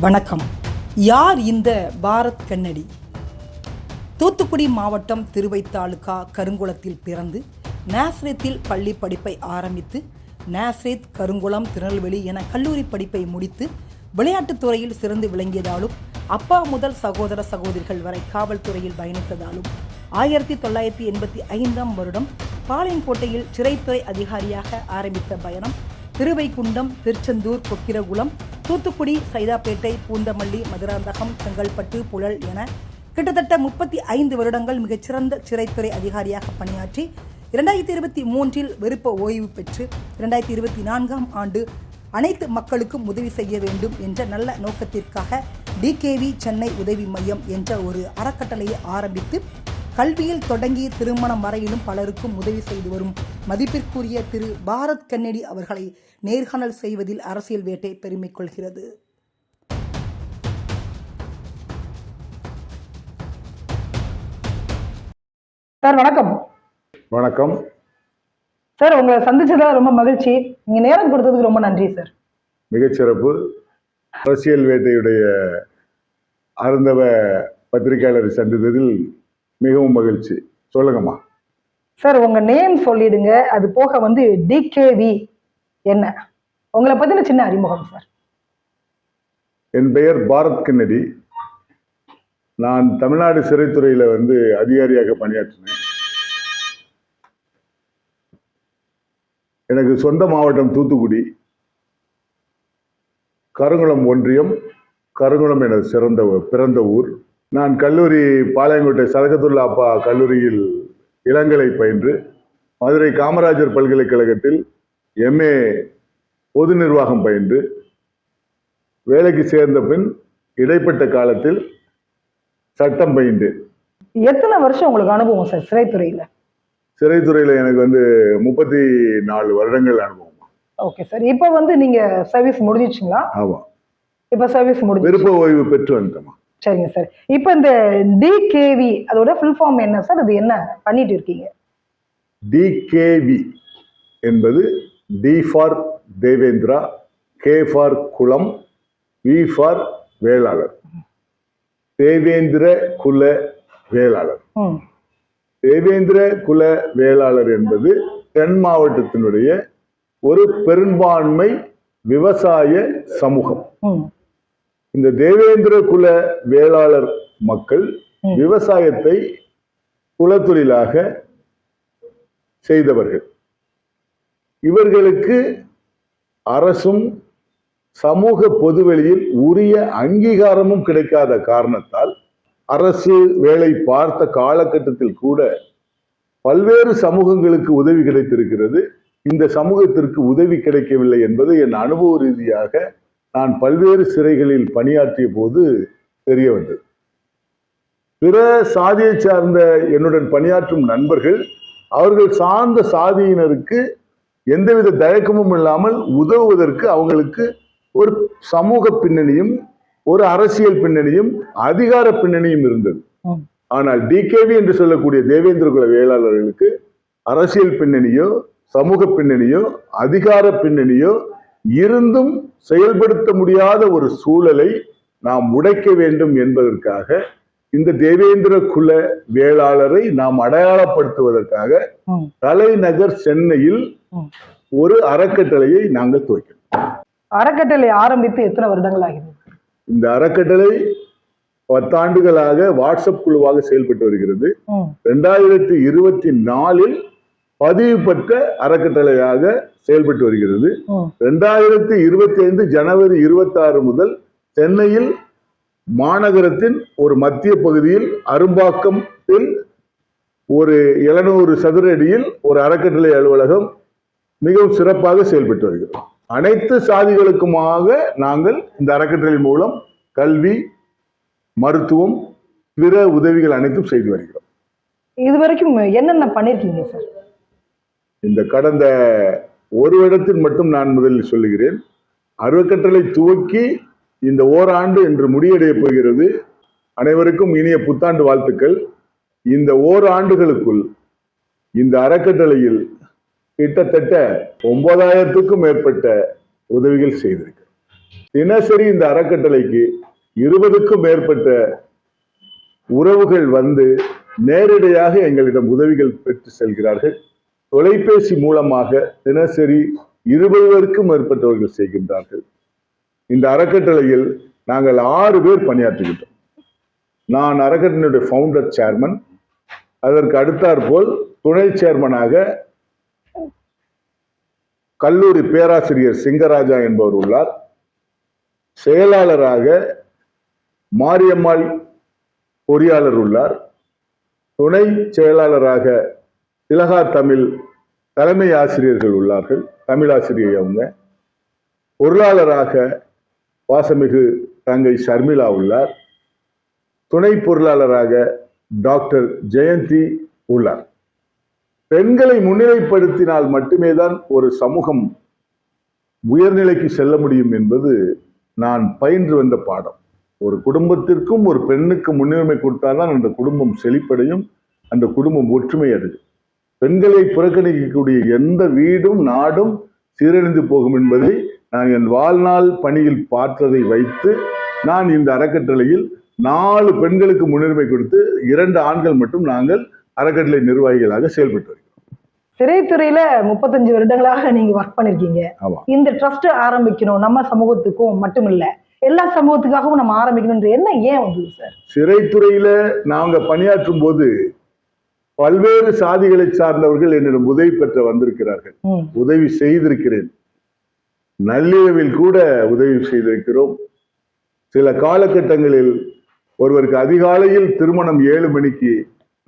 வணக்கம். யார் இந்த பாரத் கண்ணடி? தூத்துக்குடி மாவட்டம் திருவை தாலுகா கருங்குளத்தில் பிறந்து நாஸ்ரேத்தில் பள்ளி படிப்பை ஆரம்பித்து நாஸ்ரேத் கருங்குளம் திருநெல்வேலி என கல்லூரி படிப்பை முடித்து விளையாட்டுத் துறையில் சிறந்து விளங்கியதாலும் அப்பா முதல் சகோதர சகோதரிகள் வரை காவல்துறையில் பயணித்ததாலும் ஆயிரத்தி தொள்ளாயிரத்தி எண்பத்தி ஐந்தாம் வருடம் பாளையங்கோட்டையில் சிறைத்துறை அதிகாரியாக ஆரம்பித்த பயணம் திருவைகுண்டம் திருச்செந்தூர் கொக்கிரகுளம் தூத்துக்குடி சைதாப்பேட்டை பூந்தமல்லி மதுராந்தகம் செங்கல்பட்டு புழல் என கிட்டத்தட்ட முப்பத்தி ஐந்து வருடங்கள் மிகச்சிறந்த சிறைத்துறை அதிகாரியாக பணியாற்றி இரண்டாயிரத்தி இருபத்தி மூன்றில் விருப்ப ஓய்வு பெற்று இரண்டாயிரத்தி இருபத்தி நான்காம் ஆண்டு அனைத்து மக்களுக்கும் உதவி செய்ய வேண்டும் என்ற நல்ல நோக்கத்திற்காக டிகேவி சென்னை உதவி மையம் என்ற ஒரு அறக்கட்டளையை ஆரம்பித்து கல்வியில் தொடங்கி திருமணம் வரையிலும் பலருக்கும் உதவி செய்து வரும் மதிப்பிற்குரிய திரு. பாரத் கன்னடி அவர்களை நேர்காணல் செய்வதில் அரசியல் வேட்டை பெருமை கொள்கிறது. சார் வணக்கம். வணக்கம். சார் உங்களை சந்திச்சதா ரொம்ப மகிழ்ச்சி. நீங்க நேரம் கொடுத்ததுக்கு ரொம்ப நன்றி சார். மிகச்சிறப்பு. அரசியல் வேட்டையுடைய அருந்தவ பத்திரிகையாளரை சந்தித்ததில் மிகவும் மகிழ்ச்சி. சொல்லுங்கம்மா. சார் உங்க நேம் சொல்லிடுங்க. அது போக வந்து டிகேவி என்ன? உங்களை பத்தின சின்ன அறிமுகம் சார் என் பெயர் பாரத் கன்னடி. நான் தமிழ்நாடு சிறைத்துறையில் வந்து அதிகாரியாக பணியாற்றினேன். எனக்கு சொந்த மாவட்டம் தூத்துக்குடி. கருங்குளம் ஒன்றியம் கருங்குளம் எனது சிறந்த பிறந்த ஊர். நான் கல்லூரி பாளையங்கோட்டை சதகத்துல்லா அப்பா கல்லூரியில் இளங்கலை பயின்று மதுரை காமராஜர் பல்கலைக்கழகத்தில் எம்ஏ பொது நிர்வாகம் பயின்று. வேலைக்கு சேர்ந்த பின் இடைப்பட்ட காலத்தில் சட்டம் பயின்று. எத்தனை வருஷம் உங்களுக்கு அனுபவம் சார் சிறைத்துறையில? சிறைத்துறையில் எனக்கு வந்து முப்பத்தி நாலு வருடங்கள் அனுபவம். ஓகே சார் இப்போ வந்து நீங்க சர்வீஸ் முடிஞ்சிச்சுங்களா ஆமாம் இப்போ சர்வீஸ் முடிஞ்சு விருப்ப ஓய்வு பெற்று வந்துட்டோமா? சரிங்க சார். இப்போ இந்த டிகேவி அதோட ஃபுல் ஃபார்ம் என்ன சார்? அது என்ன பண்ணிட்டு இருக்கீங்க? டிகேவி என்பது D for Devendra K for Kulam V for Vellalar. Devendra Kula Vellalar. Devendra குல வேளாளர் என்பது தென் மாவட்டத்தினுடைய ஒரு பெரும்பான்மை விவசாய சமூகம். இந்த தேவேந்திர குல வேளாளர் மக்கள். விவசாயத்தை குலத்தொழிலாக செய்தவர்கள் இவர்களுக்கு அரசும் சமூக பொதுவெளியில் உரிய அங்கீகாரமும் கிடைக்காத காரணத்தால் அரசு வேலை பார்த்த காலகட்டத்தில் கூட பல்வேறு சமூகங்களுக்கு உதவி கிடைத்திருக்கிறது இந்த சமூகத்திற்கு உதவி கிடைக்கவில்லை என்பது என் அனுபவ ரீதியாக நான் பல்வேறு சிறைகளில் பணியாற்றிய போது தெரிய வந்தது பிற சாதியை சார்ந்த என்னுடன் பணியாற்றும் நண்பர்கள் அவர்கள் சார்ந்த சாதியினருக்கு எந்தவித தயக்கமும் இல்லாமல் உதவுவதற்கு அவங்களுக்கு ஒரு சமூக பின்னணியும் ஒரு அரசியல் பின்னணியும் அதிகார பின்னணியும் இருந்தது. ஆனால் டிகேவி என்று சொல்லக்கூடிய தேவேந்திர குல வேளாளர்களுக்கு அரசியல் பின்னணியோ சமூக பின்னணியோ அதிகார பின்னணியோ இருந்தும் செயல்படுத்த முடியாத ஒரு சூழலை நாம் உடைக்க வேண்டும் என்பதற்காக இந்த தேவேந்திர குல வேளாளரை நாம் அடையாளப்படுத்துவதற்காக தலைநகர் சென்னையில். ஒரு அறக்கட்டளையை நாங்கள் துவக்கினோம். அறக்கட்டளை ஆரம்பித்து எத்தனை வருடங்கள் ஆகிறது இந்த அறக்கட்டளை பத்தாண்டுகளாக வாட்ஸ்அப் குழுவாக செயல்பட்டு வருகிறது. ரெண்டாயிரத்தி இருபத்தி நாலில் பதிவு பெற்ற அறக்கட்டளையாக செயல்பட்டு வருகிறது. ரெண்டாயிரத்தி இருபத்தி ஐந்து ஜனவரி இருபத்தாறு முதல் சென்னையில் மாநகரத்தின் ஒரு மத்திய பகுதியில் அரும்பாக்கத்தில் ஒரு எழுநூறு சதுர அடியில் ஒரு அறக்கட்டளை அலுவலகம் மிகவும் சிறப்பாக செயல்பட்டு வருகிறது. அனைத்து சாதிகளுக்குமாக நாங்கள் இந்த அறக்கட்டளை மூலம் கல்வி மருத்துவம் பிற உதவிகள் அனைத்தும் செய்து வருகிறோம். இது வரைக்கும் என்னென்ன பண்ணிருக்கீங்க சார்? இந்த கடந்த ஒரு வருடத்தில் மட்டும் நான் முதலில் சொல்லுகிறேன் அறக்கட்டளை துவக்கி இந்த ஓராண்டு என்று முடிவடைய போகிறது. அனைவருக்கும் இனிய புத்தாண்டு வாழ்த்துக்கள். இந்த ஓராண்டுகளுக்குள் இந்த அறக்கட்டளையில் கிட்டத்தட்ட ஒன்பதாயிரத்துக்கும் மேற்பட்ட உதவிகள் செய்திருக்கு. தினசரி இந்த அறக்கட்டளைக்கு இருபதுக்கும் மேற்பட்ட உறவுகள் வந்து நேரடியாக எங்களிடம் உதவிகள் பெற்று செல்கிறார்கள். தொலைபேசி மூலமாக தினசரி இருபதுவருக்கும் மேற்பட்டவர்கள் செய்கின்றார்கள். இந்த அறக்கட்டளையில் நாங்கள் ஆறு பேர் பணியாற்றுகின்றோம். நான் அறக்கட்டளையுடைய ஃபவுண்டர் சேர்மன் அதற்கு அடுத்தாற்போல் துணை சேர்மனாக கல்லூரி பேராசிரியர் சிங்கராஜா என்பவர் உள்ளார். செயலாளராக மாரியம்மாள் பொறியாளர் உள்ளார். துணை செயலாளராக திலகா தமிழ் தலைமை ஆசிரியர்கள் உள்ளார்கள். தமிழ் ஆசிரியை அவங்க. பொருளாளராக வாசமிகு தங்கை ஷர்மிளா உள்ளார். துணை பொருளாளராக டாக்டர் ஜெயந்தி உள்ளார். பெண்களை முன்னிலைப்படுத்தினால் மட்டுமே தான் ஒரு சமூகம் உயர்நிலைக்கு செல்ல முடியும் என்பது நான் பயின்று வந்த பாடம். ஒரு குடும்பத்திற்கும் ஒரு பெண்ணுக்கு முன்னுரிமை கொடுத்தால்தான் அந்த குடும்பம் செழிப்படையும் அந்த குடும்பம் ஒற்றுமை அடையும். பெண்களை புறக்கணிக்கக்கூடிய எந்த வீடும் நாடும் சீரழிந்து போகும் என்பதை நான் என் வாழ்நாள் பணியில் பார்த்ததை வைத்து நான் இந்த அறக்கட்டளையில் நாலு பெண்களுக்கு முன்னுரிமை கொடுத்து இரண்டு ஆண்கள் மட்டும் நாங்கள் அறக்கட்டளை நிர்வாகிகளாக செயல்பட்டு வருகிறோம். திரைத்துறையில முப்பத்தஞ்சு வருடங்களாக நீங்க ஒர்க் பண்ணிருக்கீங்க. இந்த ட்ரஸ்ட் ஆரம்பிக்கணும் நம்ம சமூகத்துக்கும் மட்டும் இல்ல எல்லா சமூகத்துக்காகவும் நம்ம ஆரம்பிக்கணும்ன்ற என்ன ஏன் வந்தது சார் சிறைத்துறையில நாங்க பணியாற்றும் போது பல்வேறு சாதிகளை சார்ந்தவர்கள் என்னிடம் உதவி பெற்ற வந்திருக்கிறார்கள். உதவி செய்திருக்கிறேன். நள்ளிரவில் கூட உதவி செய்திருக்கிறோம். சில காலகட்டங்களில் ஒருவருக்கு அதிகாலையில் திருமணம் ஏழு மணிக்கு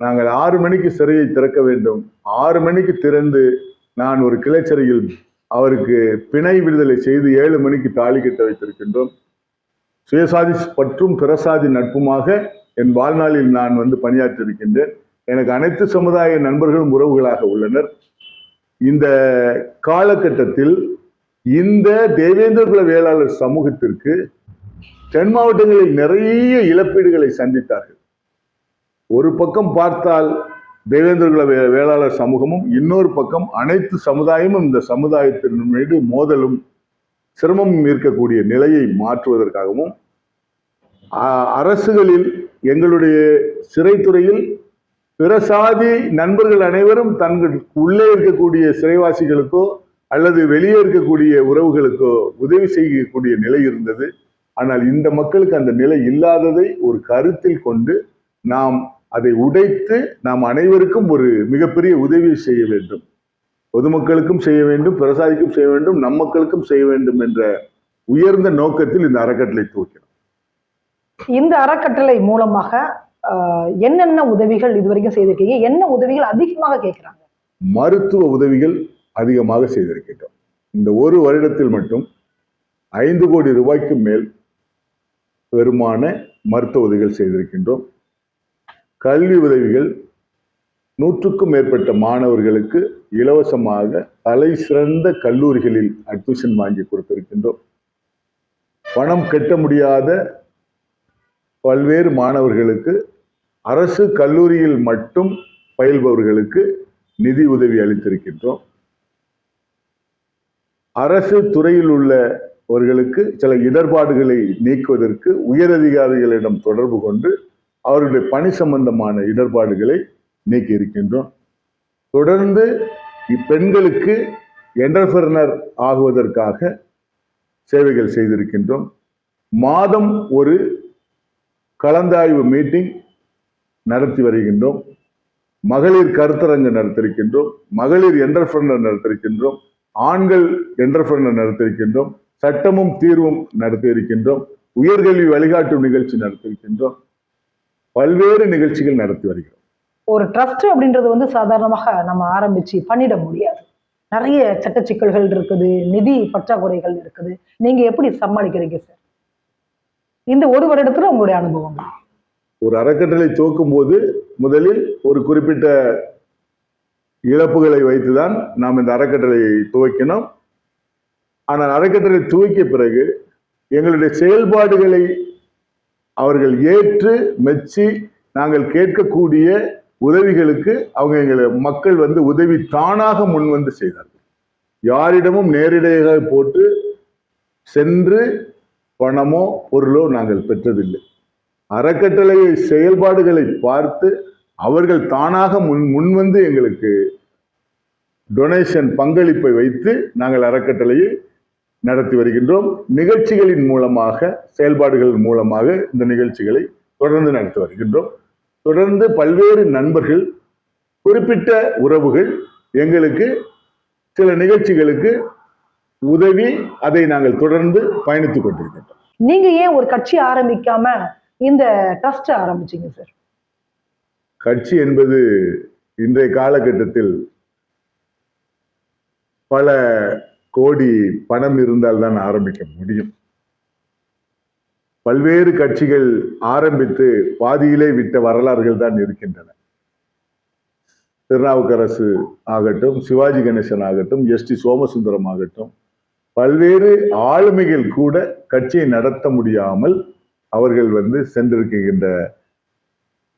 நாங்கள் ஆறு மணிக்கு சிறையை திறக்க வேண்டும். ஆறு மணிக்கு திறந்து நான் ஒரு கிளைச்சிறையில் அவருக்கு பிணை விடுதலை செய்து ஏழு மணிக்கு தாலி கட்ட வைத்திருக்கின்றோம். சுயசாதி பற்றும் பிறசாதி நட்புமாக என் வாழ்நாளில் நான் வந்து பணியாற்றியிருக்கின்றேன். எனக்கு அனைத்து சமுதாய நண்பர்களும் உறவுகளாக உள்ளனர். இந்த காலகட்டத்தில் இந்த தேவேந்திர குல வேளாளர் சமூகத்திற்கு தென் மாவட்டங்களில் நிறைய இழப்பீடுகளை சந்தித்தார்கள். ஒரு பக்கம் பார்த்தால் தேவேந்திர குல வே- வேளாளர் சமூகமும் இன்னொரு பக்கம் அனைத்து சமுதாயமும் இந்த சமுதாயத்தின் மீது மோதலும் சிரமமும் இருக்கக்கூடிய நிலையை மாற்றுவதற்காகவும் அரசுகளில் எங்களுடைய சிறைத்துறையில் பிற சாதி நண்பர்கள் அனைவரும் தங்கள் உள்ளே இருக்கக்கூடிய சிறைவாசிகளுக்கோ அல்லது வெளியே இருக்கக்கூடிய உறவுகளுக்கோ உதவி செய்யக்கூடிய நிலை இருந்தது. ஆனால் இந்த மக்களுக்கு அந்த நிலை இல்லாததை ஒரு கருத்தில் கொண்டு நாம் அதை உடைத்து நாம் அனைவருக்கும் ஒரு மிகப்பெரிய உதவி செய்ய வேண்டும். பொதுமக்களுக்கும் செய்ய வேண்டும் பிரசாதிக்கும் செய்ய வேண்டும் நம் மக்களுக்கும் செய்ய வேண்டும் என்ற உயர்ந்த நோக்கத்தில் இந்த அறக்கட்டளை துவக்கிறோம் இந்த அறக்கட்டளை மூலமாக என்னென்ன உதவிகள் இதுவரைக்கும் செய்திருக்கீங்க? என்ன உதவிகள் அதிகமாக கேட்குறாங்க? மருத்துவ உதவிகள் அதிகமாக செய்திருக்கின்றோம். இந்த ஒரு வருடத்தில் மட்டும் ஐந்து கோடி ரூபாய்க்கு மேல் பெருமான மருத்துவ உதவிகள் செய்திருக்கின்றோம். கல்வி உதவிகள் நூற்றுக்கும் மேற்பட்ட மாணவர்களுக்கு இலவசமாக தலை சிறந்த கல்லூரிகளில் அட்மிஷன் வாங்கி கொடுத்திருக்கின்றோம். பணம் கட்ட முடியாத பல்வேறு மாணவர்களுக்கு அரசு கல்லூரியில் மட்டும் பயில்பவர்களுக்கு நிதி உதவி அளித்திருக்கின்றோம். அரசு துறையில் உள்ளவர்களுக்கு சில இடர்பாடுகளை நீக்குவதற்கு உயரதிகாரிகளிடம் தொடர்பு கொண்டு அவர்களுடைய பணி சம்பந்தமான இடர்பாடுகளை நீக்கி இருக்கின்றோம் தொடர்ந்து இப்பெண்களுக்கு என்டர்பிரனர் ஆகுவதற்காக சேவைகள் செய்திருக்கின்றோம். மாதம் ஒரு கலந்தாய்வு மீட்டிங் நடத்தி வருகின்றோம். மகளிர் கருத்தரங்கு நடத்திருக்கின்றோம். மகளிர் என்டர்பிரனர் நடத்திருக்கின்றோம். ஆண்கள் என்டர்பிரனர் நடத்திருக்கின்றோம். சட்டமும் தீர்வும் நடத்தியிருக்கின்றோம். உயர்கல்வி வழிகாட்டும் நிகழ்ச்சி நடத்தியிருக்கின்றோம் பல்வேறு நிகழ்ச்சிகள் நடத்தி வருகிறோம். ஒரு ட்ரஸ்ட் அப்படின்றது வந்து சாதாரணமாக நம்ம ஆரம்பிச்சு பண்ணிட முடியாது. நிறைய சட்ட சிக்கல்கள் இருக்குது நிதி பற்றாக்குறைகள் இருக்குது. நீங்க எப்படி சமாளிக்கிறீங்க சார் இந்த ஒரு வருடத்துல உங்களுடைய அனுபவம் ஒரு அறக்கட்டளை துவக்கும் போது முதலில் ஒரு குறிப்பிட்ட இழப்புகளை வைத்துதான் நாம் இந்த அறக்கட்டளையை துவக்கினோம். ஆனால் அறக்கட்டளை துவக்கிய பிறகு எங்களுடைய செயல்பாடுகளை அவர்கள் ஏற்று மெச்சி நாங்கள் கேட்கக்கூடிய உதவிகளுக்கு அவங்க எங்களை மக்கள் வந்து உதவி தானாக முன்வந்து செய்தார்கள். யாரிடமும் நேரிடையாக போட்டு சென்று பணமோ பொருளோ நாங்கள் பெற்றதில்லை. அறக்கட்டளை செயல்பாடுகளை பார்த்து அவர்கள் தானாக முன் முன்வந்து எங்களுக்கு டொனேஷன் பங்களிப்பை வைத்து நாங்கள் அறக்கட்டளையை நடத்தி வருகின்றோம். நிகழ்ச்சிகளின் மூலமாக செயல்பாடுகள் மூலமாக இந்த நிகழ்ச்சிகளை தொடர்ந்து நடத்தி வருகின்றோம். தொடர்ந்து பல்வேறு நண்பர்கள் குறிப்பிட்ட உறவுகள் எங்களுக்கு சில நிகழ்ச்சிகளுக்கு உதவி அதை நாங்கள் தொடர்ந்து பயணித்துக் கொண்டிருக்கின்றோம். நீங்க ஏன் ஒரு கட்சி ஆரம்பிக்காம இந்த ட்ரஸ்ட் ஆரம்பிச்சிங்க சார். கட்சி என்பது இன்றைய காலகட்டத்தில் பல கோடி பணம் இருந்தால் தான் ஆரம்பிக்க முடியும். பல்வேறு கட்சிகள் ஆரம்பித்து பாதியிலே விட்ட வரலாறுகள் தான் இருக்கின்றன. திருநாவுக்கரசு ஆகட்டும் சிவாஜி கணேசன் ஆகட்டும் எஸ் டி சோமசுந்தரம் ஆகட்டும் பல்வேறு ஆளுமைகள் கூட கட்சியை நடத்த முடியாமல் அவர்கள் வந்து சென்றிருக்கின்ற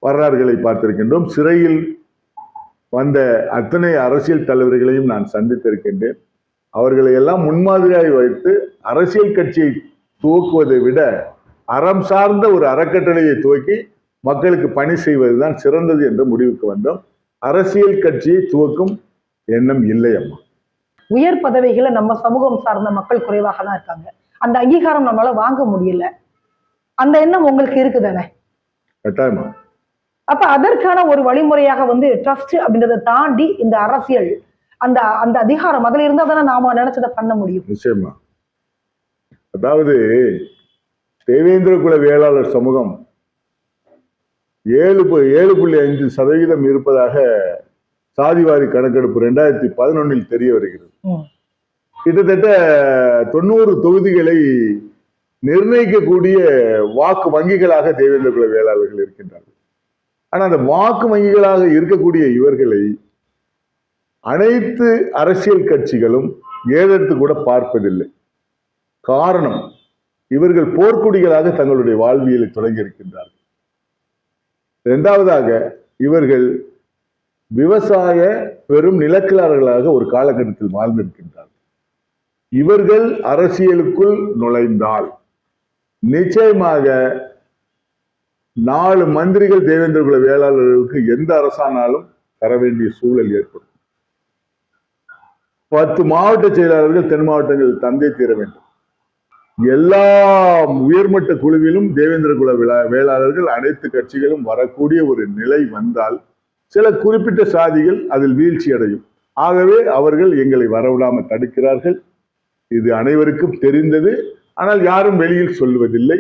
வரலாறுகளை பார்த்திருக்கின்றோம். சிறையில் வந்த அத்தனை அரசியல் தலைவர்களையும் நான் சந்தித்திருக்கின்றேன். அவர்களை எல்லாம் முன்மாதிரியாய் வைத்து அரசியல் கட்சியை துவக்குவதை விட அறம் சார்ந்த ஒரு அறக்கட்டளையை துவக்கி மக்களுக்கு பணி செய்வதுதான் சிறந்தது என்ற முடிவுக்கு வந்தோம். அரசியல் கட்சியை துவக்கும் எண்ணம் இல்லை அம்மா. உயர் பதவிகளை நம்ம சமூகம் சார்ந்த மக்கள் குறைவாக தான் இருக்காங்க. அந்த அங்கீகாரம் நம்மளால வாங்க முடியல. அந்த எண்ணம் உங்களுக்கு இருக்குதானே? கட்டாயமா. அப்ப அதற்கான ஒரு வழிமுறையாக வந்து ட்ரஸ்ட் அப்படின்றத தாண்டி இந்த அரசியல் அந்த அந்த அதிகாரம் அதுல இருந்தா தானே நாம நினைச்சதை பண்ண முடியும். நிச்சயமா. அதாவது தேவேந்திர குல வேளாளர் சமூகம் ஏழு ஏழு புள்ளி ஐந்து சதவீதம் இருப்பதாக சாதிவாரி கணக்கெடுப்பு ரெண்டாயிரத்தி பதினொன்னில் தெரிய வருகிறது. கிட்டத்தட்ட தொண்ணூறு தொகுதிகளை நிர்ணயிக்கக்கூடிய வாக்கு வங்கிகளாக தேவேந்திர குல வேளாளர்கள் இருக்கின்றார்கள். ஆனால் அந்த வாக்கு வங்கிகளாக இருக்கக்கூடிய இவர்களை அனைத்து அரசியல் கட்சிகளும் ஏறெடுத்து கூட பார்ப்பதில்லை. காரணம் இவர்கள் போர்க்குடிகளாக தங்களுடைய வாழ்வியலை தொடங்கி இருக்கின்றார்கள். இரண்டாவதாக இவர்கள் விவசாய பெரும் நிலக்கிழார்களாக ஒரு காலகட்டத்தில் வாழ்ந்திருக்கின்றார்கள். இவர்கள் அரசியலுக்குள் நுழைந்தால் நிச்சயமாக நாலு மந்திரிகள் தேவேந்திர குல வேளாளர்களுக்கு எந்த அரசானாலும் தர வேண்டிய சூழல் ஏற்படும். பத்து மாவட்ட செயலாளர்கள் தென் மாவட்டங்களில் தந்தை தீர வேண்டும். எல்லா உயர்மட்ட குழுவிலும் தேவேந்திர குல விழா- வேளாளர்கள் அனைத்து கட்சிகளும் வரக்கூடிய ஒரு நிலை வந்தால் சில குறிப்பிட்ட சாதிகள் அதில் வீழ்ச்சி அடையும். ஆகவே அவர்கள் எங்களை வரவிடாமல் தடுக்கிறார்கள். இது அனைவருக்கும் தெரிந்தது. ஆனால் யாரும் வெளியில் சொல்லுவதில்லை.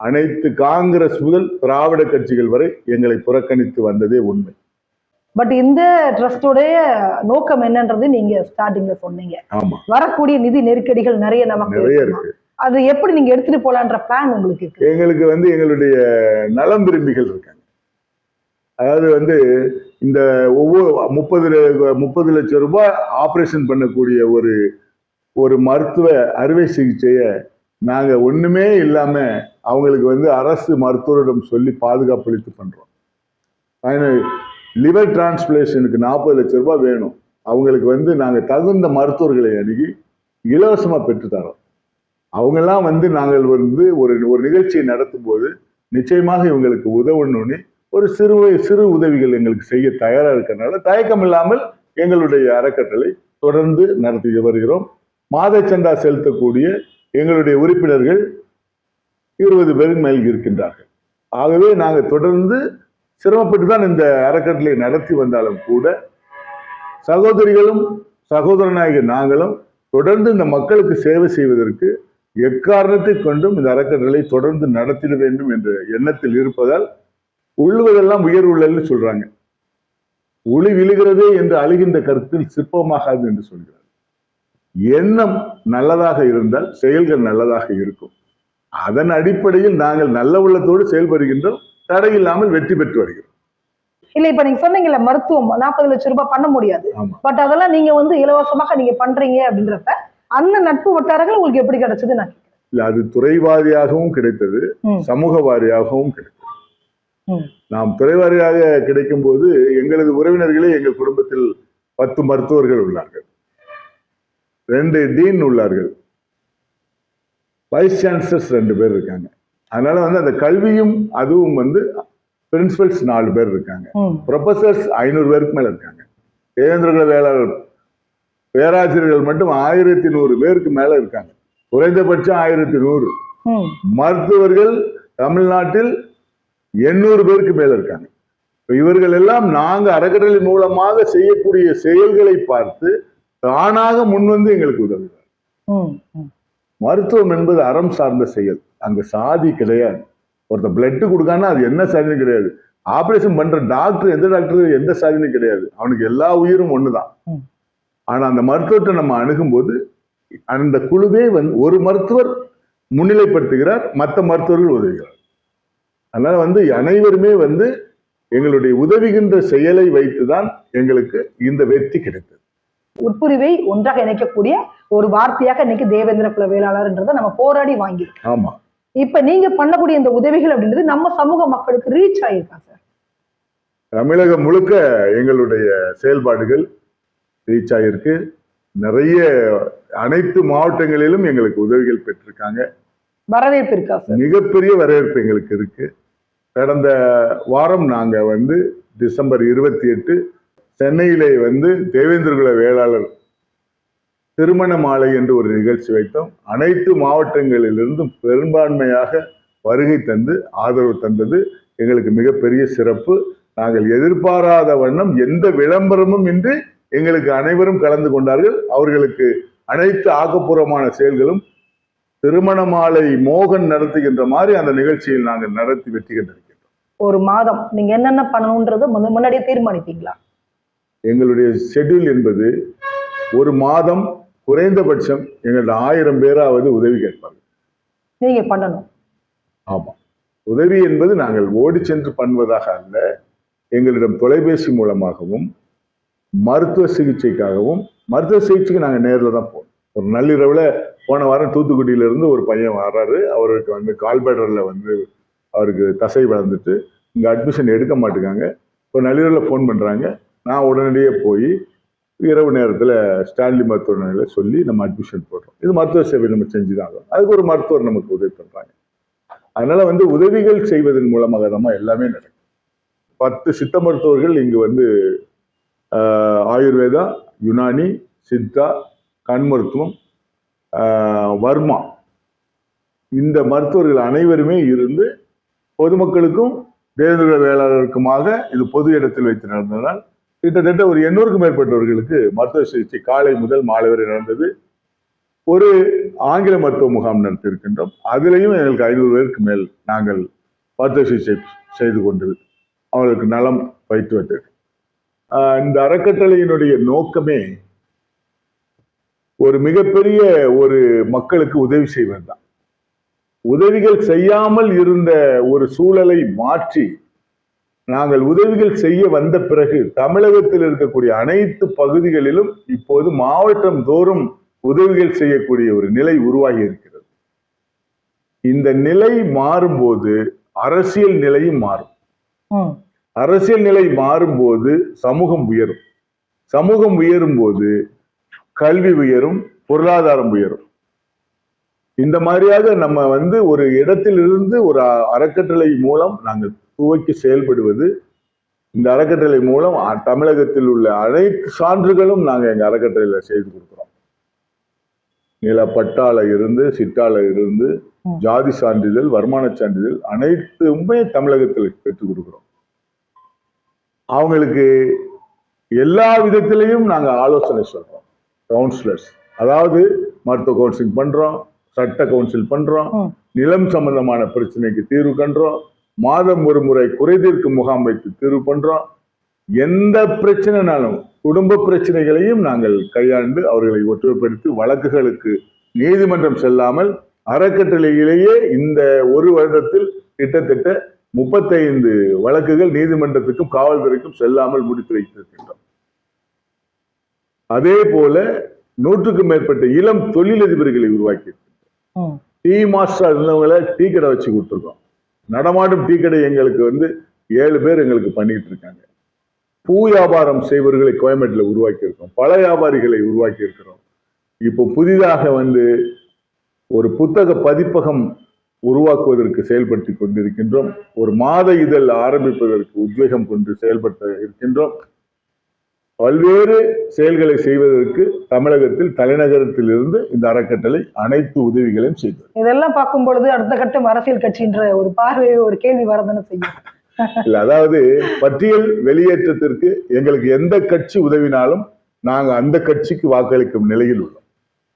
அனைத்து காங்கிரஸ் முதல் திராவிட கட்சிகள் வரை எங்களை புறக்கணித்து வந்ததே உண்மை. பட் இந்த ட்ரஸ்டோடைய நோக்கம் என்னன்றது நீங்க ஸ்டார்டிங்ல சொன்னீங்க. வரக்கூடிய நிதி நெருக்கடிகள் நிறைய நமக்கு நிறைய? இருக்கு. அது எப்படி நீங்க எடுத்துட்டு போலான்ற பிளான் உங்களுக்கு இருக்கு? எங்களுக்கு வந்து எங்களுடைய நலம் விரும்பிகள் இருக்காங்க. அதாவது வந்து இந்த ஒவ்வொரு முப்பது முப்பது லட்சம் ரூபாய் ஆபரேஷன் பண்ணக்கூடிய ஒரு ஒரு மருத்துவ அறுவை சிகிச்சையை நாங்கள் ஒன்றுமே இல்லாமல் அவங்களுக்கு வந்து அரசு மருத்துவரிடம் சொல்லி பாதுகாப்பு அளித்து அதனால் லிவர் டிரான்ஸ்பிளேஷனுக்கு நாற்பது லட்சம் ரூபாய் வேணும். அவங்களுக்கு வந்து நாங்கள் தகுந்த மருத்துவர்களை அணுகி இலவசமாக பெற்றுத்தரோம். அவங்கெல்லாம் வந்து நாங்கள் வந்து ஒரு ஒரு நிகழ்ச்சியை நடத்தும் போது நிச்சயமாக இவங்களுக்கு உதவணும்னு ஒரு சிறு சிறு உதவிகள் எங்களுக்கு செய்ய தயாராக இருக்கிறதுனால தயக்கம் இல்லாமல் எங்களுடைய அறக்கட்டளை தொடர்ந்து நடத்தி வருகிறோம். மாதச்சந்தா செலுத்தக்கூடிய எங்களுடைய உறுப்பினர்கள் இருபது பேருக்கு மேல் இருக்கின்றார்கள். ஆகவே நாங்கள் தொடர்ந்து சிரமப்பட்டு தான் இந்த அறக்கட்டளை நடத்தி வந்தாலும் கூட சகோதரிகளும் சகோதரனாகிய நாங்களும் தொடர்ந்து இந்த மக்களுக்கு சேவை செய்வதற்கு எக்காரணத்தை கொண்டும் இந்த அறக்கட்டளை தொடர்ந்து நடத்திட வேண்டும் என்ற எண்ணத்தில் இருப்பதால் உள்ளுவதெல்லாம் உயர் உள்ளல்னு சொல்றாங்க. ஒளி விழுகிறதே என்று அழுகின்ற கருத்தில் சிற்பமாகாது என்று சொல்கிறார். எண்ணம் நல்லதாக இருந்தால் செயல்கள் நல்லதாக இருக்கும். அதன் அடிப்படையில் நாங்கள் நல்ல உள்ளத்தோடு செயல்படுகின்றோம். தடையில்லாமல் வெற்றி பெற்று வருகிறோம். இல்ல இப்ப நீங்க சொன்னீங்கல்ல மருத்துவம் நாற்பது லட்சம் ரூபாய் பண்ண முடியாது. பட் அதெல்லாம் நீங்க வந்து இலவசமாக நீங்க பண்றீங்க அப்படின்றப்ப அந்த நட்பு வட்டாரங்கள் உங்களுக்கு எப்படி கிடைச்சது நான். இல்ல அது துறை வாரியாகவும் கிடைத்தது. சமூக வாரியாகவும் கிடைத்தது. நாம் துறை வாரியாக கிடைக்கும் போது எங்களது உறவினர்களே எங்கள் குடும்பத்தில் பத்து மருத்துவர்கள் உள்ளார்கள். ரெண்டு டீன் உள்ளார்கள். வைஸ் சான்சலர்ஸ் ரெண்டு பேர் இருக்காங்க. அதனால வந்து அந்த கல்வியும் அதுவும் வந்து பிரின்சிபல்ஸ் நாலு பேர் இருக்காங்க. ப்ரொஃபசர்ஸ் ஐநூறு பேருக்கு மேல இருக்காங்க. தேவேந்திரகுல வேளாளர் பேராசிரியர்கள் மட்டும் ஆயிரத்தி நூறு பேருக்கு மேல இருக்காங்க. குறைந்தபட்சம் ஆயிரத்தி நூறு. மருத்துவர்கள் தமிழ்நாட்டில் எண்ணூறு பேருக்கு மேல இருக்காங்க. இவர்கள் எல்லாம் நாங்க அறக்கட்டளை மூலமாக செய்யக்கூடிய செயல்களை பார்த்து தானாக முன்வந்து எங்களுக்கு உதவுகிறார். மருத்துவம் என்பது அறம் சார்ந்த செயல். அங்க சாதி கிடையாது. ஒருத்த பிளட் கொடுக்கான்னா அது என்ன சாதியும் கிடையாது. ஆபரேஷன் பண்ற டாக்டர் எந்த டாக்டர் எந்த சாதியும் கிடையாது. அவனுக்கு எல்லா உயிரும் ஒண்ணுதான். ஆனா அந்த மருத்துவத்தை நம்ம அணுகும்போது அந்த குழுவே வந்து ஒரு மருத்துவர் முன்னிலைப்படுத்துகிறார் மற்ற மருத்துவர்கள் உதவுகிறார். அதனால வந்து அனைவருமே வந்து எங்களுடைய உதவுகின்ற செயலை வைத்துதான் எங்களுக்கு இந்த வெற்றி கிடைத்தது. உட்புரிவை ஒன்றாக இணைக்கக்கூடிய ஒரு வார்த்தையாக இன்னைக்கு தேவேந்திர குல வேளாளர்ன்றதை நம்ம போராடி வாங்கியிருக்கோம். ஆமா. இப்ப நீங்க பண்ணக்கூடிய இந்த உதவிகள் அப்படின்றது நம்ம சமூக மக்களுக்கு ரீச் ஆயிருக்கா சார் தமிழகம் முழுக்க எங்களுடைய செயல்பாடுகள் ரீச் ஆகிருக்கு நிறைய அனைத்து மாவட்டங்களிலும் எங்களுக்கு உதவிகள் பெற்றிருக்காங்க. வரவேற்பு இருக்கா சார் மிகப்பெரிய வரவேற்பு எங்களுக்கு இருக்கு. கடந்த வாரம் நாங்க வந்து டிசம்பர் இருபத்தி எட்டு சென்னையிலே வந்து தேவேந்திரகுல வேளாளர் திருமண மாலை என்று ஒரு நிகழ்ச்சி வைத்தோம். அனைத்து மாவட்டங்களிலிருந்தும் பெரும்பான்மையாக வருகை தந்து ஆதரவு தந்தது. எங்களுக்கு மிகப்பெரிய சிறப்பு. நாங்கள் எதிர்பாராத வண்ணம் எந்த விளம்பரமும் இன்றி எங்களுக்கு அனைவரும் கலந்து கொண்டார்கள். அவர்களுக்கு அனைத்து ஆக்கப்பூர்வமான செயல்களும் திருமண மாலை மோகன் நடத்துகின்ற மாதிரி அந்த நிகழ்ச்சியில் நாங்கள் நடத்தி வெற்றி கண்டிருக்கிறோம் ஒரு மாதம் நீங்க என்னென்ன பண்ணணும்ன்றது முன்ன- முன்னாடியே தீர்மானிப்பீங்களா? எங்களுடைய ஷெட்யூல் என்பது ஒரு மாதம் குறைந்தபட்சம் எங்கள்ட்ட ஆயிரம் பேராவது உதவி கேட்பார்கள் நீங்க பண்ணணும். ஆமாம் உதவி என்பது நாங்கள் ஓடி சென்று பண்ணுவதாக அல்ல எங்களிடம் தொலைபேசி மூலமாகவும் மருத்துவ சிகிச்சைக்காகவும் மருத்துவ சிகிச்சைக்கு நாங்கள் நேரில் தான் போனோம் ஒரு நள்ளிரவில் போன வாரம் தூத்துக்குடியில இருந்து ஒரு பையன் வர்றாரு. அவருக்கு வந்து கால்பேடரில் வந்து அவருக்கு தசை வளர்ந்துட்டு இங்கே அட்மிஷன் எடுக்க மாட்டேங்காங்க. ஒரு நள்ளிரவில் ஃபோன் பண்ணுறாங்க நான் உடனடியே போய் இரவு நேரத்தில் ஸ்டான்லி மருத்துவமனையில் சொல்லி நம்ம அட்மிஷன் போடுறோம். இது மருத்துவ சேவை நம்ம செஞ்சு தான் அதுக்கு ஒரு மருத்துவர் நமக்கு உதவி பண்ணுறாங்க அதனால் வந்து உதவிகள் செய்வதன் மூலமாக தான் எல்லாமே நடக்கும். பத்து சித்த மருத்துவர்கள் இங்கு வந்து ஆயுர்வேதா யுனானி சித்தா கண் மருத்துவம் வர்மா. இந்த மருத்துவர்கள் அனைவருமே இருந்து பொதுமக்களுக்கும் தேர்தல் வேளாளருக்குமாக இது பொது இடத்தில் வைத்து நடந்ததால் கிட்டத்தட்ட ஒரு எண்ணூறுக்கும் மேற்பட்டவர்களுக்கு மருத்துவ சிகிச்சை காலை முதல் மாலை வரை நடந்தது. ஒரு ஆங்கில மருத்துவ முகாம் நடத்தியிருக்கின்றோம். அதிலையும் எங்களுக்கு ஐநூறு பேருக்கு மேல் நாங்கள் மருத்துவ சிகிச்சை செய்து கொண்டு அவர்களுக்கு நலம் வைத்து வந்தது இந்த அறக்கட்டளையினுடைய நோக்கமே ஒரு மிகப்பெரிய ஒரு மக்களுக்கு உதவி செய்வதுதான். உதவிகள் செய்யாமல் இருந்த ஒரு சூழலை மாற்றி நாங்கள் உதவிகள் செய்ய வந்த பிறகு தமிழகத்தில் இருக்கக்கூடிய அனைத்து பகுதிகளிலும் இப்போது மாவட்டம் தோறும் உதவிகள் செய்யக்கூடிய ஒரு நிலை உருவாகி இருக்கிறது. இந்த நிலை மாறும்போது அரசியல் நிலையும் மாறும். அரசியல் நிலை மாறும்போது சமூகம் உயரும். சமூகம் உயரும் போது கல்வி உயரும் பொருளாதாரம் உயரும். இந்த மாதிரியாக நம்ம வந்து ஒரு இடத்திலிருந்து ஒரு அறக்கட்டளை மூலம் நாங்கள் துவக்கி செயல்படுவது இந்த அறக்கட்டளை மூலம் தமிழகத்தில் உள்ள அனைத்து சான்றுகளும் நாங்கள் எங்க அறக்கட்டளையில செய்து கொடுக்குறோம் நிலப்பட்டால இருந்து சிட்டால இருந்து. ஜாதி சான்றிதழ் வருமான சான்றிதழ் அனைத்துமே தமிழகத்தில் பெற்றுக் கொடுக்குறோம் அவங்களுக்கு எல்லா விதத்திலையும் நாங்க ஆலோசனை சொல்றோம் கவுன்சிலர்ஸ் அதாவது மருத்துவ கவுன்சிலிங் பண்றோம் சட்ட கவுன்சில் பண்றோம். நிலம் சம்பந்தமான பிரச்சனைக்கு தீர்வு கண்டோம் மாதம் ஒரு முறை குறைதீர்க்கும் முகாம் வைத்து தீர்வு பண்றோம். எந்த பிரச்சனைனாலும் குடும்ப பிரச்சனைகளையும் நாங்கள் கையாண்டு அவர்களை ஒற்றுமைப்படுத்தி வழக்குகளுக்கு நீதிமன்றம் செல்லாமல் அறக்கட்டளையிலேயே இந்த ஒரு வருடத்தில் கிட்டத்தட்ட முப்பத்தைந்து வழக்குகள் நீதிமன்றத்துக்கும் காவல்துறைக்கும் செல்லாமல் முடித்து வைத்திருக்கின்றோம். அதே போல நூற்றுக்கும் மேற்பட்ட இளம் தொழிலதிபர்களை உருவாக்கி ம் டீ மாஸ்டர் இருந்தவங்கள டீ கடை வச்சு கொடுத்துருக்கோம். நடமாடும் டீ கடை எங்களுக்கு வந்து ஏழு பேர் எங்களுக்கு பண்ணிக்கிட்டு இருக்காங்க. பூ வியாபாரம் செய்பவர்களை கோயம்பேட்டில் உருவாக்கி இருக்கோம் பல வியாபாரிகளை உருவாக்கி இருக்கிறோம் இப்போ புதிதாக வந்து ஒரு புத்தக பதிப்பகம் உருவாக்குவதற்கு செயல்படுத்தி கொண்டிருக்கின்றோம். ஒரு மாத இதழ் ஆரம்பிப்பதற்கு உத்வேகம் கொண்டு செயல்பட்டு இருக்கின்றோம். பல்வேறு செயல்களை செய்வதற்கு தமிழகத்தில் தலைநகரத்தில் இருந்து இந்த அறக்கட்டளை அனைத்து உதவிகளையும் செய்தது. இதெல்லாம் பார்க்கும் பொழுது அடுத்த கட்டம் அரசியல் கட்சின்ற ஒரு பார்வை ஒரு கேள்வி வரதானே செய்யும். இல்ல அதாவது பட்டியல் வெளியேற்றத்திற்கு எங்களுக்கு எந்த கட்சி உதவினாலும் நாங்க அந்த கட்சிக்கு வாக்களிக்கும் நிலையில் உள்ளோம்.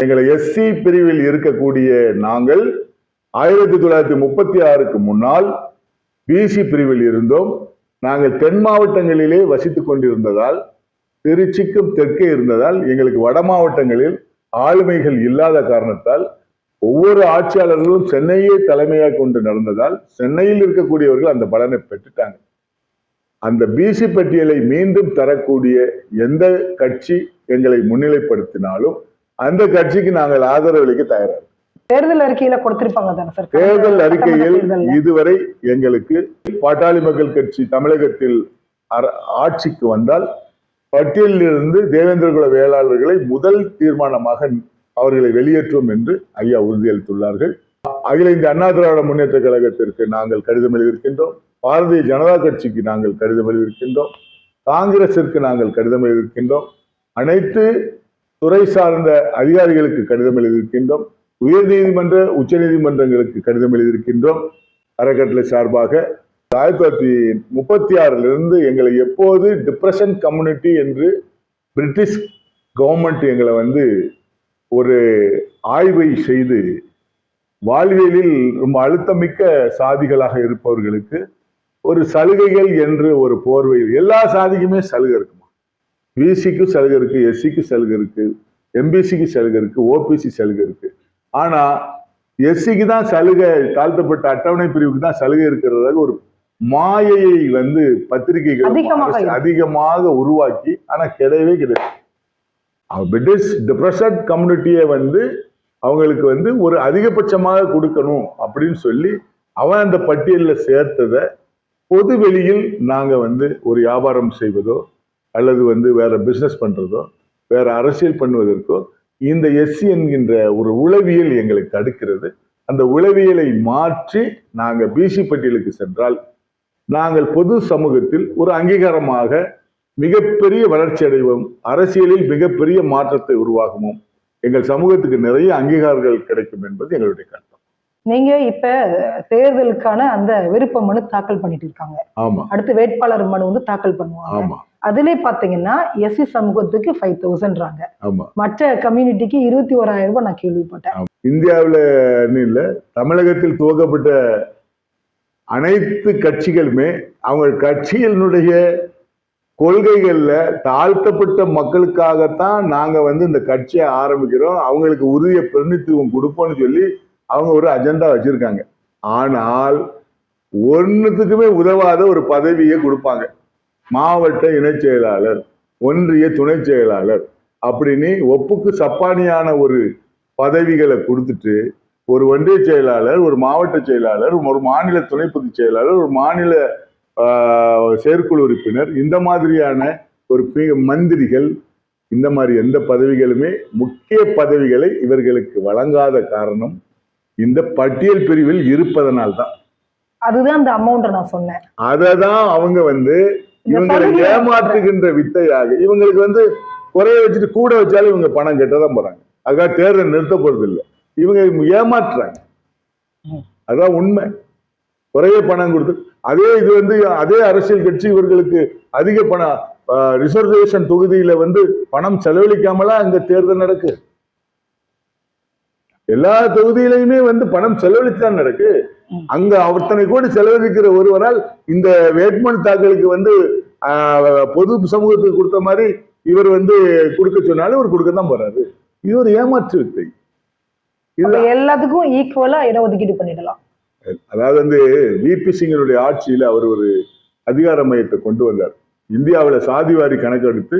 எங்களை எஸ்சி பிரிவில் இருக்கக்கூடிய நாங்கள் ஆயிரத்தி தொள்ளாயிரத்தி முப்பத்தி ஆறுக்கு முன்னால் பிசி பிரிவில் இருந்தோம். நாங்கள் தென் மாவட்டங்களிலே வசித்துக் கொண்டிருந்ததால் திருச்சிக்கும் தெற்கே இருந்ததால் எங்களுக்கு வட மாவட்டங்களில் ஆளுமைகள் இல்லாத காரணத்தால் ஒவ்வொரு ஆட்சியாளர்களும் சென்னையே தலைமையாக கொண்டு நடந்ததால் சென்னையில் இருக்கக்கூடியவர்கள் அந்த பலனை பெற்றுட்டாங்க அந்த பிசி பட்டியலை மீண்டும் தரக்கூடிய எந்த கட்சி எங்களை முன்னிலைப்படுத்தினாலும் அந்த கட்சிக்கு நாங்கள் ஆதரவளிக்க தயாராக. தேர்தல் அறிக்கையில கொடுத்திருப்பாங்க தானே சார் தேர்தல் அறிக்கையில். இதுவரை எங்களுக்கு பாட்டாளி மக்கள் கட்சி தமிழகத்தில் ஆட்சிக்கு வந்தால் பட்டியலிலிருந்து தேவேந்திர குல வேளாளர்களை முதல் தீர்மானமாக அவர்களை வெளியேற்றுவோம் என்று ஐயா உறுதியளித்துள்ளார்கள் அகில இந்திய அண்ணா திராவிட முன்னேற்ற கழகத்திற்கு நாங்கள் கடிதம் எழுதியிருக்கின்றோம். பாரதிய ஜனதா கட்சிக்கு நாங்கள் கடிதம் எழுதியிருக்கின்றோம். காங்கிரசிற்கு நாங்கள் கடிதம் எழுதியிருக்கின்றோம். அனைத்து துறை சார்ந்த அதிகாரிகளுக்கு கடிதம் எழுதியிருக்கின்றோம். உயர் நீதிமன்ற உச்ச நீதிமன்றங்களுக்கு கடிதம் எழுதியிருக்கின்றோம். அறக்கட்டளை சார்பாக ஆயிரத்தி தொள்ளாயிரத்தி முப்பத்தி ஆறுல இருந்து எங்களை எப்போது டிப்ரெஷன் கம்யூனிட்டி என்று பிரிட்டிஷ் கவர்மெண்ட் எங்களை வந்து ஒரு ஆய்வை செய்து வாழ்வியலில் ரொம்ப அழுத்தமிக்க சாதிகளாக இருப்பவர்களுக்கு ஒரு சலுகைகள் என்று ஒரு போர்வையில் எல்லா சாதிக்குமே சலுகை இருக்குமா? பிசிக்கும் சலுகை இருக்கு எஸ்சிக்கு சலுகை இருக்கு எம்பிசிக்கு சலுகை இருக்கு ஓபிசி சலுகை இருக்கு. ஆனா எஸ்சிக்கு தான் சலுகை தாழ்த்தப்பட்ட அட்டவணை பிரிவுக்கு தான் சலுகை இருக்கிறதாக ஒரு மாயையை வந்து பத்திரிகைகள் அதிகமாக உருவாக்கி ஆனா கிடையவே கிடையாது. பிரிட்டிஷ் டிப்ரெஷன் கம்யூனிட்டியை வந்து அவங்களுக்கு வந்து ஒரு அதிகபட்சமாக கொடுக்கணும் அப்படின்னு சொல்லி அவன் அந்த பட்டியலில் சேர்த்ததை பொது வெளியில் நாங்க வந்து ஒரு வியாபாரம் செய்வதோ அல்லது வந்து வேற பிசினஸ் பண்றதோ வேற அரசியல் பண்ணுவதற்கோ இந்த எஸ்சி என்கின்ற ஒரு உளவியல் எங்களை தடுக்கிறது. அந்த உளவியலை மாற்றி நாங்க பிசி பட்டியலுக்கு சென்றால் நாங்கள் பொது சமூகத்தில் ஒரு அங்கீகாரமாக மிகப்பெரிய வளர்ச்சி அடைவோம். அரசியலில் மிகப்பெரிய மாற்றத்தை உருவாகுவோம் எங்கள் சமூகத்துக்கு நிறைய அங்கீகாரங்கள் கிடைக்கும் என்பது எங்களுடைய கருத்து. நீங்க இப்ப தேர்தலுக்கான அந்த விருப்ப மனு தாக்கல் பண்ணிட்டு இருக்காங்க. ஆமா. அடுத்து வேட்பாளர் மனு வந்து தாக்கல் பண்ணுவாங்க. ஆமா. அதுல பாத்தீங்கன்னா எஸ்சி சமூகத்துக்கு ஃபைவ் தௌசண்ட்றாங்க ஆமா. மற்ற கம்யூனிட்டிக்கு இருபத்தி ஓராயிரம் ரூபாய் நான் கேள்விப்பட்டேன். இந்தியாவில் இல்ல. தமிழகத்தில் துவக்கப்பட்ட அனைத்து கட்சிகளுமே அவங்க கட்சியினுடைய கொள்கைகளில் தாழ்த்தப்பட்ட மக்களுக்காகத்தான் நாங்கள் வந்து இந்த கட்சியை ஆரம்பிக்கிறோம். அவங்களுக்கு உரிய பிரதிநிதித்துவம் கொடுப்போம்னு சொல்லி அவங்க ஒரு அஜெண்டா வச்சுருக்காங்க. ஆனால் ஒன்றுத்துக்குமே உதவாத ஒரு பதவியை கொடுப்பாங்க. மாவட்ட இணைச் செயலாளர் ஒன்றிய துணை செயலாளர் அப்படின்னு ஒப்புக்கு சப்பானியான ஒரு பதவிகளை கொடுத்துட்டு ஒரு ஒன்றிய செயலாளர் ஒரு மாவட்ட செயலாளர் ஒரு மாநில துணை பொதுச் செயலாளர் ஒரு மாநில செயற்குழு உறுப்பினர் இந்த மாதிரியான ஒரு மந்திரிகள் இந்த மாதிரி எந்த பதவிகளுமே முக்கிய பதவிகளை இவர்களுக்கு வழங்காத காரணம் இந்த பட்டியல் பிரிவில் இருப்பதனால்தான். அதுதான் அந்த அமௌண்ட் நான் சொன்னேன். அதை தான் அவங்க வந்து இவங்களை ஏமாற்றுகின்ற வித்தையாக இவங்களுக்கு வந்து குறைய வச்சுட்டு கூட வச்சாலும் இவங்க பணம் கெட்டதான் போறாங்க. அதுக்காக தேர்தல் நிறுத்த போறது இல்லை இவங்க ஏமாற்றுறாங்க ம். அதான் உண்மை. குறைய பணம் கொடுத்து அதே இது வந்து அதே அரசியல் கட்சி இவர்களுக்கு அதிக பணம் ரிசர்வேஷன் தொகுதியில வந்து பணம் செலவழிக்காமலா அங்க தேர்தல் நடக்கு? எல்லா தொகுதியிலையுமே வந்து பணம் செலவழித்தான் நடக்கு. அங்க அத்தனை கோடி செலவழிக்கிற ஒருவரால் இந்த வேட்புமனு தாக்கலுக்கு வந்து பொது சமூகத்துக்கு கொடுத்த மாதிரி இவர் வந்து கொடுக்க சொன்னாலும் இவர் கொடுக்க தான் போறாரு. இது ஒரு ஏமாற்று வித்தை. எல்லாத்துக்கும் ஈக்குவலா இடஒதுக்கீடு பண்ணிடலாம். அதாவது வந்து விபி சிங்கனுடைய ஆட்சியில அவர் ஒரு அதிகார மையத்தை கொண்டு வந்தார். இந்தியாவுல சாதிவாரி கணக்கெடுத்து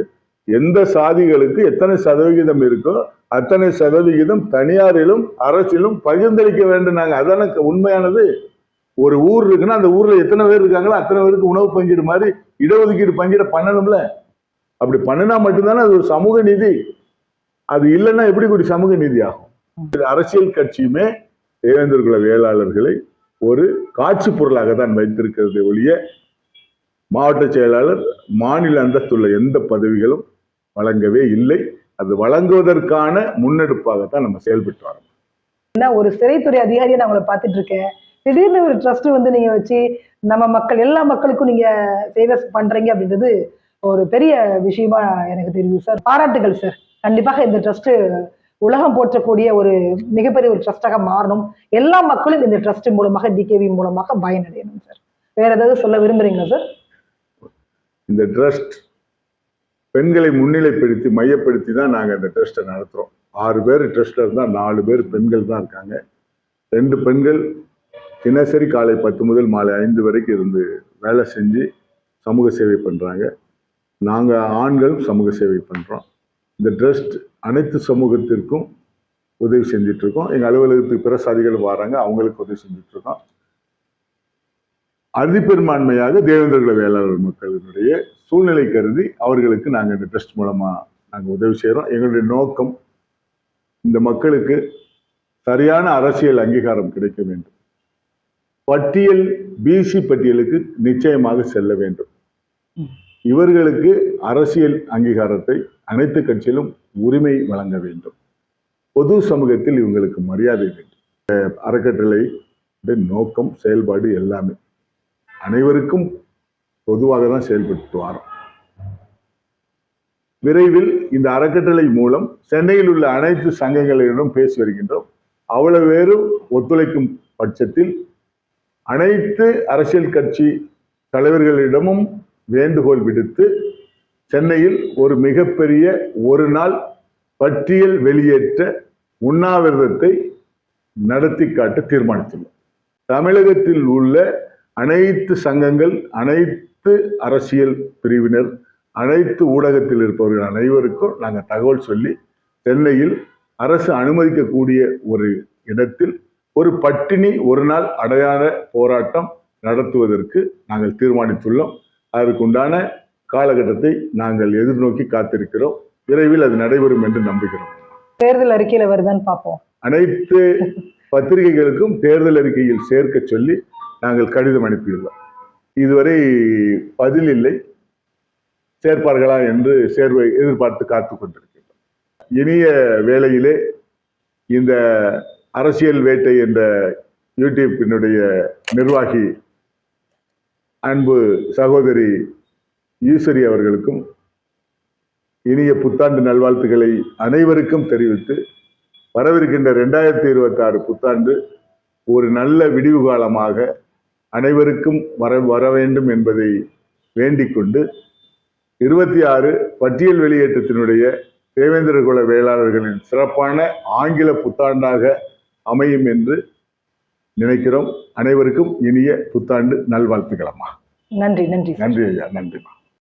எந்த சாதிகளுக்கு எத்தனை சதவிகிதம் இருக்கோ அத்தனை சதவிகிதம் தனியாரிலும் அரசிலும் பகிர்ந்தளிக்க வேண்டும் நாங்க அதான உண்மையானது. ஒரு ஊர் இருக்குன்னா அந்த ஊர்ல எத்தனை பேர் இருக்காங்களோ அத்தனை பேருக்கு உணவு பங்கீடு மாதிரி இடஒதுக்கீடு பங்கீடு பண்ணணும்ல. அப்படி பண்ணினா மட்டும்தானே அது ஒரு சமூக நீதி. அது இல்லைன்னா எப்படி கூடி சமூக நீதி ஆகும்? அரசியல் கட்சியுமே தேவேந்திர குல வேளாளர்களை ஒரு காட்சி பொருளாக தான் வைத்திருக்கிறது ஒழிய மாவட்ட செயலாளர் மாநில அந்தஸ்துள்ள எந்த பதவிகளும் வழங்கவே இல்லை. அது வழங்குவதற்கான முன்னெடுப்பாகத்தான் நம்ம செயல்பட்டு வரோம். என்ன ஒரு சிறைத்துறை அதிகாரியை நான் உங்களை பார்த்துட்டு இருக்கேன் திடீர்னு ஒரு ட்ரஸ்ட் வந்து நீங்க வச்சு நம்ம மக்கள் எல்லா மக்களுக்கும் நீங்க சேவை பண்றீங்க அப்படின்றது ஒரு பெரிய விஷயமா எனக்கு தெரியுது சார். பாராட்டுகள் சார். கண்டிப்பாக இந்த ட்ரஸ்ட் உலகம் போற்றக்கூடிய ஒரு மிகப்பெரிய ஒரு ட்ரஸ்டாக மாறணும். எல்லா மக்களும் இந்த ட்ரஸ்ட் மூலமாக டிகேவி மூலமாக பயனடையணும் சார் வேற ஏதாவது சொல்ல விரும்புறீங்களா சார் இந்த ட்ரஸ்ட் பெண்களை முன்னிலைப்படுத்தி மையப்படுத்தி தான் நாங்கள் இந்த ட்ரஸ்ட்டை நடத்துகிறோம் ஆறு பேர் ட்ரஸ்ட்டில் இருந்தால் நாலு பேர் பெண்கள் தான் இருக்காங்க. ரெண்டு பெண்கள் தினசரி காலை பத்து முதல் மாலை ஐந்து வரைக்கும் இருந்து வேலை செஞ்சு சமூக சேவை பண்ணுறாங்க நாங்கள் ஆண்கள் சமூக சேவை பண்ணுறோம் இந்த ட்ரஸ்ட் அனைத்து சமூகத்திற்கும் உதவி செஞ்சிட்ருக்கோம். எங்கள் அலுவலகத்துக்கு பிற சாதிகள் வராங்க அவங்களுக்கு உதவி செஞ்சிட்ருக்கோம். அதிபெரும்பான்மையாக தேவேந்திரகுல வேளாளர் மக்களினுடைய சூழ்நிலை கருதி அவர்களுக்கு நாங்கள் இந்த ட்ரஸ்ட் மூலமாக நாங்கள் உதவி செய்கிறோம் எங்களுடைய நோக்கம் இந்த மக்களுக்கு சரியான அரசியல் அங்கீகாரம் கிடைக்க வேண்டும். பட்டியல் பிசி பட்டியலுக்கு நிச்சயமாக செல்ல வேண்டும். இவர்களுக்கு அரசியல் அங்கீகாரத்தை அனைத்து கட்சியிலும் உரிமை வழங்க வேண்டும். பொது சமூகத்தில் இவங்களுக்கு மரியாதை வேண்டும். அறக்கட்டளை நோக்கம் செயல்பாடு எல்லாமே அனைவருக்கும் பொதுவாக தான் செயல்பட்டு வரோம். விரைவில் இந்த அறக்கட்டளை மூலம் சென்னையில் உள்ள அனைத்து சங்கங்களிடம் பேசி வருகின்றோம். அவ்வளவு பேரும் ஒத்துழைக்கும் பட்சத்தில் அனைத்து அரசியல் கட்சி தலைவர்களிடமும் வேண்டுகோள் விடுத்து சென்னையில் ஒரு மிகப்பெரிய ஒரு நாள் பட்டியல் வெளியேற்ற உண்ணாவிரதத்தை நடத்தி காட்ட தீர்மானித்துள்ளோம். தமிழகத்தில் உள்ள அனைத்து சங்கங்கள் அனைத்து அரசியல் பிரிவினர் அனைத்து ஊடகத்தில் இருப்பவர்கள் அனைவருக்கும் நாங்கள் தகவல் சொல்லி சென்னையில் அரசு அனுமதிக்கக்கூடிய ஒரு இடத்தில் ஒரு பட்டினி ஒரு நாள் அடையாள போராட்டம் நடத்துவதற்கு நாங்கள் தீர்மானித்துள்ளோம். அதற்குண்டான காலகட்டத்தை நாங்கள் எதிர்நோக்கி காத்திருக்கிறோம். விரைவில் அது நடைபெறும் என்று நம்புகிறோம். தேர்தல் அறிக்கையில வருதான்னு பார்ப்போம். அனைத்து பத்திரிகைகளுக்கும் தேர்தல் அறிக்கையில் சேர்க்க சொல்லி நாங்கள் கடிதம் அனுப்பியுள்ளோம். இதுவரை பதில் இல்லை. சேர்ப்பார்களா என்று சேர்வை எதிர்பார்த்து காத்து கொண்டிருக்கின்றோம். இனிய வேளையிலே இந்த அரசியல் வேட்டை என்ற யூடியூப்பினுடைய நிர்வாகி அன்பு சகோதரி ஈஸ்வரி அவர்களுக்கும் இனிய புத்தாண்டு நல்வாழ்த்துக்களை அனைவருக்கும் தெரிவித்து வரவிருக்கின்ற ரெண்டாயிரத்தி இருபத்தி ஆறு புத்தாண்டு ஒரு நல்ல விடிவு காலமாக அனைவருக்கும் வர வர வேண்டும் என்பதை வேண்டிக் கொண்டு இருபத்தி ஆறு பட்டியல் வெளியேற்றத்தினுடைய தேவேந்திர குல வேளாளர்களின் சிறப்பான ஆங்கில புத்தாண்டாக அமையும் என்று நினைக்கிறோம். அனைவருக்கும் இனிய புத்தாண்டு நல்வாழ்த்துக்களம்மா. நன்றி நன்றி நன்றி ஐயா நன்றிம்மா.